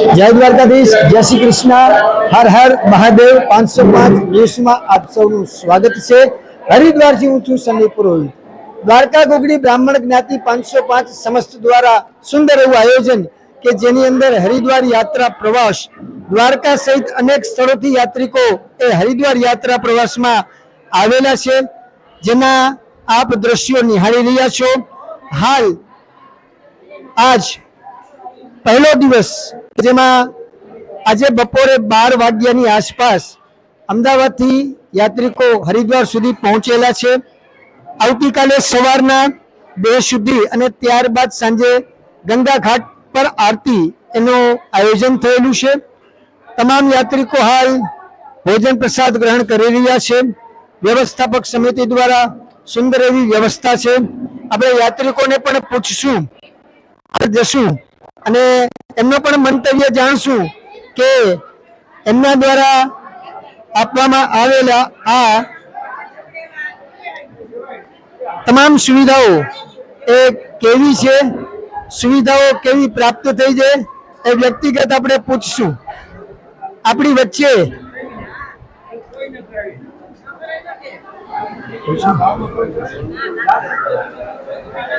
જય દ્વારકાધીશ, જય શ્રી કૃષ્ણ, હર હર મહાદેવ, પાંચસો પાંચ ન્યૂઝમાં આપ સૌનું સ્વાગત છે. હરિદ્વારથી હું છું સની પુરોહિત. દ્વારકા ગોગડી બ્રાહ્મણ જ્ઞાતિ પાંચસો પાંચ સમસ્ત દ્વારા સુંદર એવું આયોજન કે જેની અંદર હરિદ્વાર યાત્રા પ્રવાસ, દ્વારકા સહિત અનેક સ્થળોથી યાત્રિકો એ હરિદ્વાર યાત્રા પ્રવાસમાં આવેલા છે. જેના આપ દ્રશ્યો નિહાળી રહ્યા છો. હાલ, આજ પહેલો દિવસ જેમાં આજે બપોરે બાર વાગ્યાની આસપાસ અમદાવાદથી યાત્રિકો હરિદ્વાર સુધી પહોંચેલા છે. આવતીકાલે સવારના બે સુધી અને ત્યારબાદ સાંજે ગંગા ઘાટ પર આરતી એનું આયોજન થયેલું છે. તમામ યાત્રિકો હાલ ભોજન પ્રસાદ ગ્રહણ કરી રહ્યા છે. વ્યવસ્થાપક સમિતિ દ્વારા સુંદર એવી વ્યવસ્થા છે. આપણે યાત્રિકોને પણ પૂછશું, જશું અને એમનો પણ મંતવ્ય જાણશું કે એમના દ્વારા આપવામાં આવેલા આ તમામ સુવિધાઓ એ કેવી છે? સુવિધાઓ કેવી પ્રાપ્ત થઈ છે? એ વ્યક્તિગત આપણે પૂછશું. આપણી વચ્ચે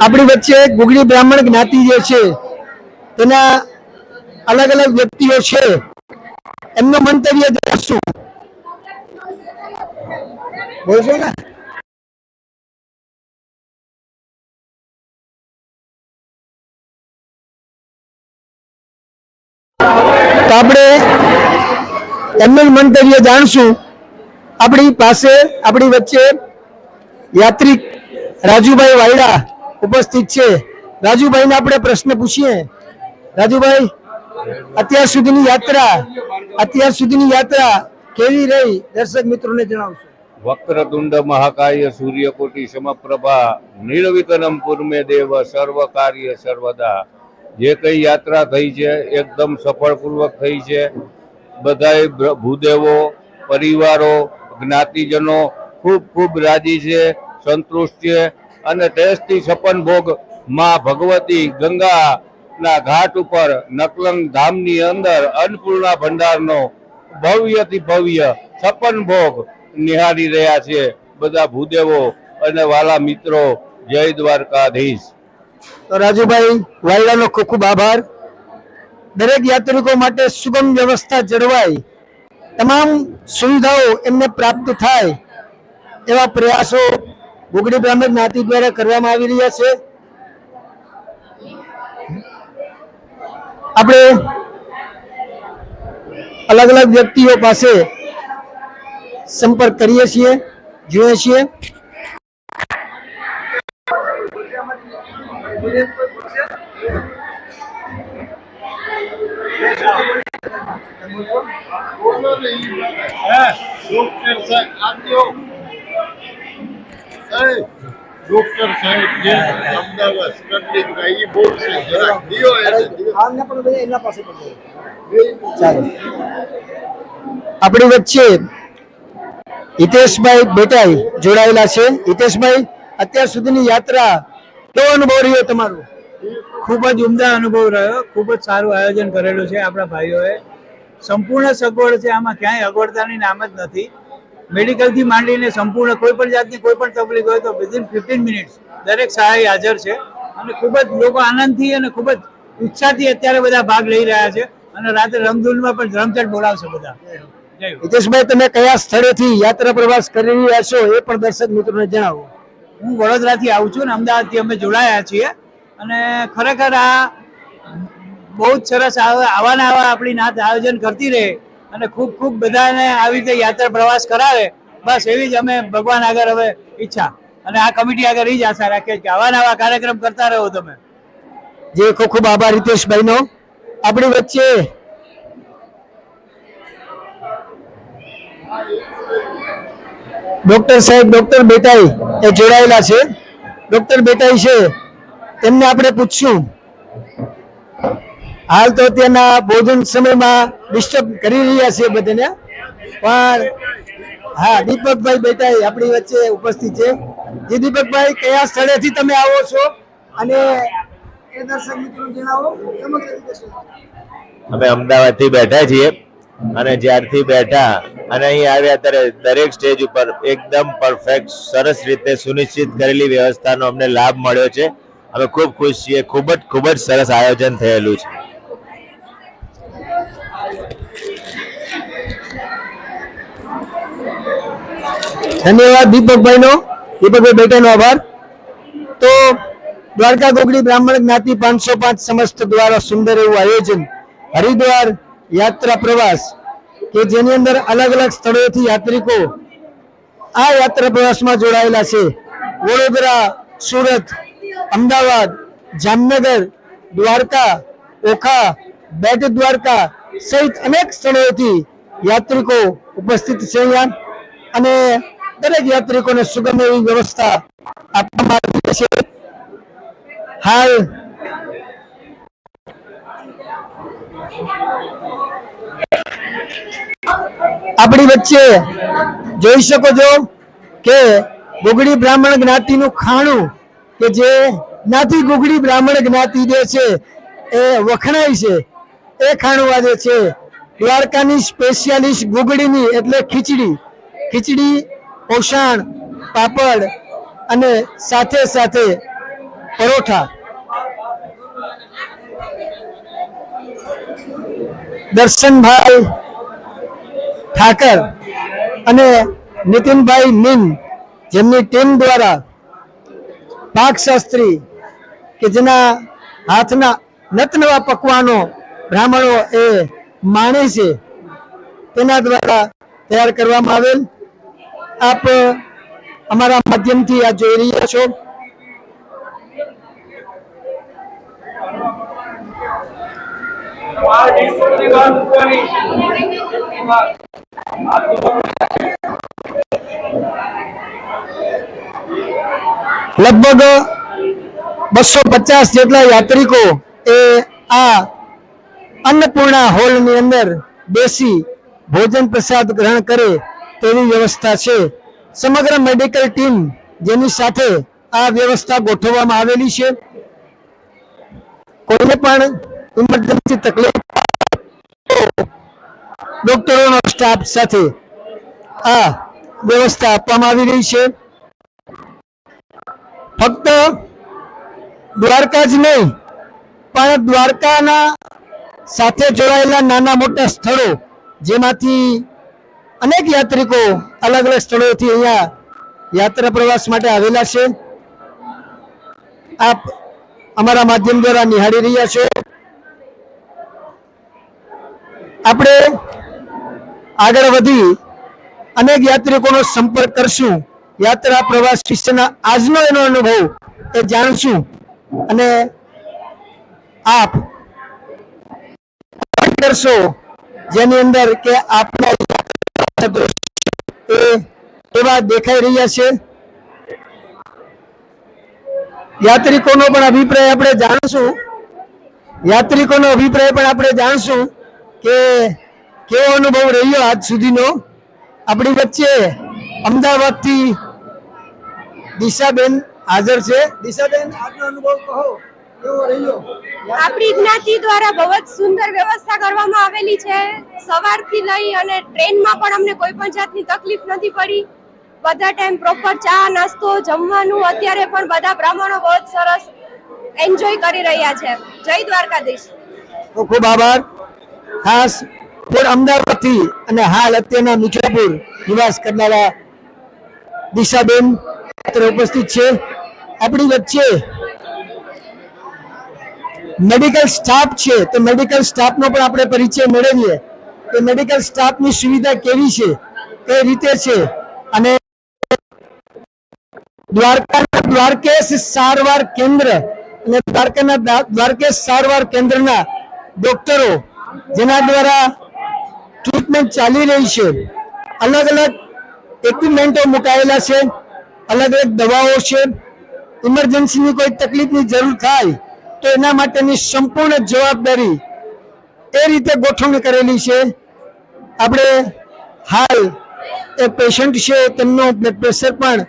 આપણી વચ્ચે ગુગળી બ્રાહ્મણ જ્ઞાતિ જે છે, તેના અલગ અલગ વ્યક્તિઓ છે એમનો મંતવ્ય જાણશું બોલશો ને તો આપણે એમનું જ મંતવ્ય જાણશું આપણી પાસે આપણી વચ્ચે યાત્રિક રાજુભાઈ વાયડા ઉપસ્થિત છે રાજુભાઈને આપણે પ્રશ્ન પૂછીએ રાજુભાઈ અત્યાર સુધીની યાત્રા, અત્યાર સુધીની યાત્રા કેવી રહી? દર્શક મિત્રોને જણાવશો. વક્રતુંડ મહાકાય સૂર્યકોટી સમપ્રભા નિર્વિકલમ પૂર્મે દેવ સર્વ કાર્ય સર્વદા. જે કઈ યાત્રા થઈ છે, એકદમ સફળપૂર્વક થઈ છે. બધાય ભૂદેવો, પરિવારો, જ્ઞાતિજનો ખૂબ ખૂબ રાજી છે, સંતુષ્ટ છે અને તેજથી સપન ભોગમાં ભગવતી ગંગાના ઘાટ ઉપર નકલંગ ધામની અંદર અન્નપૂર્ણા ભંડારનો ભવ્યથી ભવ્ય છપ્પન ભોગ નિહાળી રહ્યા છે. બધા ભૂદેવો અને વાલા મિત્રો, જય દ્વારકાધીશ. તો રાજુભાઈ, વાયડાનો ખૂબ ખૂબ આભાર. દરેક યાત્રિકો માટે સુગમ વ્યવસ્થા જળવાય. તમામ સુવિધાઓ એમને પ્રાપ્ત થાય એવા પ્રયાસો ગુગડી બ્રાહ્મણ જ્ઞાતિ દ્વારા કરવામાં આવી રહ્યા છે. આપણે અલગ અલગ વ્યક્તિઓ પાસે સંપર્ક કરીએ છીએ જોઈએ છીએ. એ ડોક્ટર સાહેબ જે અમદાવાદ સ્ટડી એ છે જરાક દિયો. આમને પણ બધા એમના પાસે પણ ચાલો. આપણી વચ્ચે હિતેશભાઈ બેટાઈ જોડાયેલા છે. હિતેશભાઈ અત્યાર સુધીની યાત્રા કેવો અનુભવ રહ્યો તમારો? ખૂબ જ ઉમદા અનુભવ રહ્યો. ખૂબ જ સારું આયોજન કરેલું છે આપણા ભાઈઓએ. સંપૂર્ણ સગવડ છે આમાં ક્યાંય અગવડતાની નામ જ નથી. મેડિકલથી માંડીને સંપૂર્ણ કોઈ પણ જાતની કોઈ પણ તકલીફ હોય તો વિધિન ફિફ્ટીન મિનિટ્સ દરેક સહાય હાજર છે. અને ખૂબ જ લોકો આનંદથી અને ખૂબ જ ઉત્સાહથી અત્યારે બધા ભાગ લઈ રહ્યા છે. અને રાત્રે રમધૂનમાં પણ રમઝટ બોલાવશે બધા. હિતેશભાઈ તમે કયા સ્થળેથી યાત્રા પ્રવાસ કરી રહ્યા છો એ પણ દર્શક મિત્રોને જણાવો. હું વડોદરાથી આવું છું ને અમદાવાદથી અમે જોડાયા છીએ. અને ખરેખર આ બહુ જ સરસ આવાના આવા આવા આપણી નાથ આયોજન કરતી રહે અને ખૂબ ખૂબ બધાને આવી રીતે યાત્રા પ્રવાસ કરાવે. બસ એવી જ અમે ભગવાન આગળ હવે ઈચ્છા. અને આ કમિટી આગળ એ જ આશા રાખીએ કે આવા નવા કાર્યક્રમ કરતા રહો તમે. જે ખૂબ ખૂબ આભાર હિતેશભાઈનો. આપણી વચ્ચે ડોક્ટર સાહેબ, ડોક્ટર બેટાઈ એ જોડાયેલા છે. ડોક્ટર બેટાઈ છે. તેમને આપણે પૂછશું. હાલ તો અત્યારના ભોજન સમયમાં ડિસ્ટર્બ કરી રહ્યા છે બધાને. પણ, હા, દીપકભાઈ બેટાઈ આપણી વચ્ચે ઉપસ્થિત છે. જે દીપકભાઈ, કયા સ્થળેથી તમે આવો છો? અને એ દર્શક મિત્રો જણાવો અમે અમદાવાદથી બેઠા છીએ અને જ્યારથી બેઠા અને અહીં આવ્યા ત્યારે દરેક સ્ટેજ ઉપર એકદમ પરફેક્ટ, સરસ રીતે સુનિશ્ચિત કરેલી વ્યવસ્થાનો અમને લાભ મળ્યો છે. અમે ખૂબ ખુશ છીએ. ખૂબ જ ખૂબ જ સરસ આયોજન થયેલું છે. ધન્યવાદ દીપકભાઈ નો દીપકભાઈ બેટાનો આભાર. તો દ્વારકા ગોગડી બ્રાહ્મણ જ્ઞાતિ પાંચસો પાંચ સમસ્ત દ્વારા સુંદર એવું આયોજન હરિદ્વાર યાત્રા પ્રવાસ કે જેની અંદર અલગ અલગ સ્થળોથી યાત્રિકો આ યાત્રા પ્રવાસમાં જોડાયેલા છે. વડોદરા, સુરત, અમદાવાદ, જામનગર, દ્વારકા, ઓખા, બેટ દ્વારકા સહિત અનેક સ્થળોથી યાત્રિકો ઉપસ્થિત છે અને દરેક યાત્રિકોને સુગમ એવી વ્યવસ્થા આપવામાં આવી છે. હાલ આપણી વચ્ચે જોઈ શકો છો કે ગુગડી બ્રાહ્મણ જ્ઞાતિનું ખાણું કે જે જ્ઞાતિ ગુગડી બ્રાહ્મણ જ્ઞાતિ જે છે એ વખણાય છે. એ ખાણું આજે છે, દ્વારકાની સ્પેશિયાલિસ્ટ ગુગડીની એટલે ખીચડી. ખીચડી પોષણ, પાપડ અને સાથે સાથે પરોઠા. દર્શનભાઈ ઠાકર અને નીતિનભાઈ મીન જેમની ટીમ દ્વારા પાકશાસ્ત્રી કે જેના હાથના નતનવા પકવાનો બ્રાહ્મણો એ માણે છે, તેના દ્વારા તૈયાર કરવામાં આવેલ આપ, અમારા માધ્યમથી આ જોઈ રહ્યા છો. લગભગ બસો પચાસ જેટલા યાત્રિકો એ આ અન્નપૂર્ણા હોલની અંદર બેસી ભોજન પ્રસાદ ગ્રહણ કરે તેવી વ્યવસ્થા છે. સમગ્ર મેડિકલ ટીમ જેની સાથે આ વ્યવસ્થા ગોઠવવામાં આવેલી છે. કોઈને પણ ઇમરજન્સી તકલીફ ડોક્ટરોનો સ્ટાફ સાથે આ વ્યવસ્થા આપવામાં આવી રહી છે. ફક્ત દ્વારકા જ નહીં, પણ દ્વારકાના સાથે જોડાયેલા નાના મોટા સ્થળો જેમાંથી અનેક યાત્રિકો અલગ અલગ સ્થળોથી અહીંયા યાત્રા પ્રવાસ માટે આવેલા છે. આપ અમારા માધ્યમ દ્વારા નિહાળી રહ્યા છો. આપણે આગળ વધી અનેક યાત્રિકોનો સંપર્ક કરશું. યાત્રા પ્રવાસ વિશેના આજનો એનો અનુભવ એ જાણશું. અને આપ કરશો જેની અંદર કે આપના એવા દેખાઈ રહ્યા છે. યાત્રિકોનો પણ અભિપ્રાય આપણે જાણશું. યાત્રિકોનો અભિપ્રાય પણ આપણે જાણશું કે કેવો અનુભવ રહ્યો આજ સુધીનો. આપણી વચ્ચે અમદાવાદથી દિશાબેન હાજર છે. દિશાબેન, આજનો અનુભવ કહો આપણી જ્ઞાતિ દ્વારા બહુ જ સુંદર વ્યવસ્થા કરવામાં આવેલી છે. સવારથી લઈ અને ટ્રેનમાં પણ અમને કોઈ પણ જાતની તકલીફ નથી પડી. બધા ટાઈમ પ્રોપર ચા, નાસ્તો, જમવાનું અત્યારે પણ બધા બ્રાહ્મણો બહુ જ સરસ એન્જોય કરી રહ્યા છે. જય દ્વારકાધીશ. ખૂબ આભાર. ખાસ પૂર અમદાવાદથી અને હાલ અત્યારના મિઠાપુર નિવાસ કરનારા દિશાબેન અત્યારે ઉપસ્થિત છે. આપણી વચ્ચે મેડિકલ સ્ટાફ છે. તો મેડિકલ સ્ટાફનો પણ આપણે પરિચય મેળવીએ. કે મેડિકલ સ્ટાફની સુવિધા કેવી છે? કઈ રીતે છે? અને દ્વારકાના દ્વારકેશ સારવાર કેન્દ્ર અને દ્વારકાના દ્વારકેશ સારવાર કેન્દ્રના ડોક્ટરો જેના દ્વારા ટ્રીટમેન્ટ ચાલી રહી છે. અલગ અલગ ઇક્વિપમેન્ટો મુકાયેલા છે. અલગ અલગ દવાઓ છે. ઇમરજન્સીની કોઈ તકલીફની જરૂર થાય તો એના માટેની સંપૂર્ણ જવાબદારી એ રીતે ગોઠવણી કરેલી છે. આપણે હાલ એ પેશન્ટ છે, તેમનું બ્લડ પ્રેશર પણ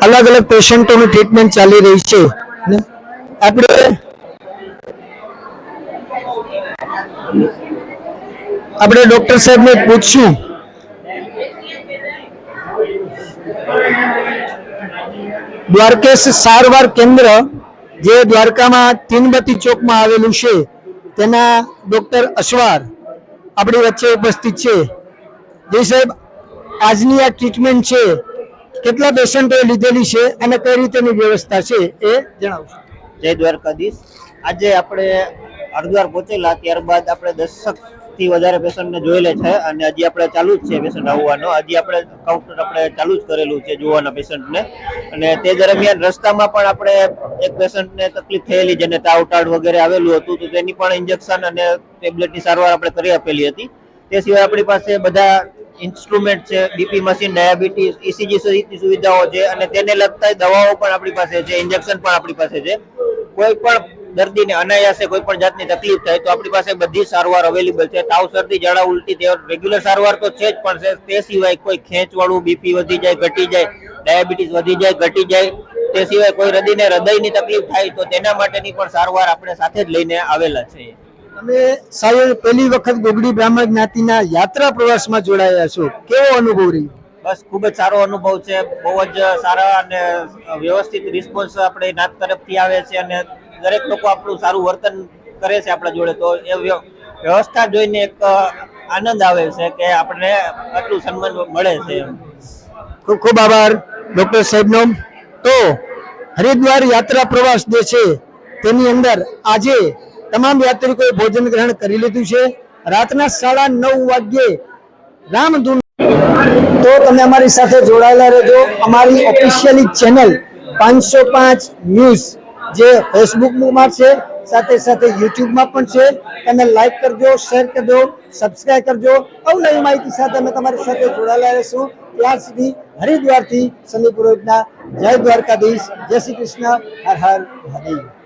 અલગ અલગ પેશન્ટોની ટ્રીટમેન્ટ ચાલી રહી છે ને આપણે આપણે ડોક્ટર સાહેબને પૂછશું. દ્વારકેશ સારવાર કેન્દ્ર જે દ્વારકામાં તીનબતી ચોકમાં આવેલું છે, તેના ડોક્ટર અશ્વાર આપણી વચ્ચે ઉપસ્થિત છે. જે સાહેબ, આજની આ ટ્રીટમેન્ટ છે, કેટલા પેશન્ટોએ લીધેલી છે અને કઈ રીતેની વ્યવસ્થા છે એ જણાવશો. જય દ્વારકાધીશ. આજે આપણે હરિદ્વાર પહોંચેલા ત્યારબાદ આપણે દશકથી વધારે પેશન્ટને જોયેલા છે અને હજી આપણે ચાલુ જ છે પેશન્ટ આવવાનો. હજી આપણે કાઉન્ટર આપણે ચાલુ જ કરેલું છે જોવાના પેશન્ટને. અને તે દરમિયાન રસ્તામાં પણ આપણે એક પેશન્ટને તકલીફ થયેલી જેને તાવ ટાળ વગેરે આવેલું હતું, તો તેની પણ ઇન્જેક્શન અને ટેબ્લેટની સારવાર આપણે કરી આપેલી હતી. તે સિવાય આપણી પાસે બધા ઇન્સ્ટ્રુમેન્ટ છે બીપી મશીન ડાયાબિટીસ ઇસીજી સહિતની સુવિધાઓ છે અને તેને લગતા દવાઓ પણ આપણી પાસે છે ઇન્જેક્શન પણ આપણી પાસે છે. કોઈ પણ દર્દીને અનાયાસે કોઈ પણ જાતની તકલીફ થાય તો આપણી પાસે બધી સારવાર અવેલેબલ છે. તાવ શરદી ઝાડા ઉલટી તે રેગ્યુલર સારવાર તો છે જ પણ છે તે સિવાય કોઈ ખેંચવાળું બીપી વધી જાય ઘટી જાય ડાયાબિટીસ વધી જાય ઘટી જાય તે સિવાય કોઈ હૃદયને હૃદયની તકલીફ થાય તો તેના માટેની પણ સારવાર આપણે સાથે જ લઈને આવેલા છે. તમે સાહેબ પહેલી વખત ગોગડી બ્રાહ્મણ જ્ઞાતિના યાત્રા પ્રવાસમાં જોડાયા છો. કેવો અનુભવ રહ્યો? બસ ખૂબ જ સારો અનુભવ છે. બહુ જ સારા અને વ્યવસ્થિત રિસ્પોન્સ આપણે નાથ તરફથી આવે છે અને દરેક લોકો આપણું સારું વર્તન કરે છે આપણા જોડે, તો એ વ્યવસ્થા જોઈને એક આનંદ આવે છે કે આપણને આટલું સન્માન મળે છે ખૂબ ખૂબ આભાર, ડોક્ટર સાહેબનો. તો હરિદ્વાર યાત્રા પ્રવાસ જે છે, તેની અંદર આજે તમામ યાત્રિકોએ ભોજન ગ્રહણ કરી લીધું છે. રાતના સાડા નવ વાગ્યે રામધૂન તો તમે અમારી સાથે જોડાયેલા રહેજો. અમારી ઓફિશિયલી ચેનલ પાંચસો પાંચ ન્યૂઝ. જે ફેસબુકમાં છે, સાથે સાથે યુટ્યુબમાં પણ છે. તમે લાઈક કરજો શેર કરજો સબસ્ક્રાઈબ કરજો. અવનવી માહિતી સાથે અમે તમારી સાથે જોડાયેલા રહીશું. ત્યાર સુધી હરિદ્વારથી સની પુરોહિતના જય દ્વારકાધીશ. જય શ્રી કૃષ્ણ. હર હર મહાદેવ.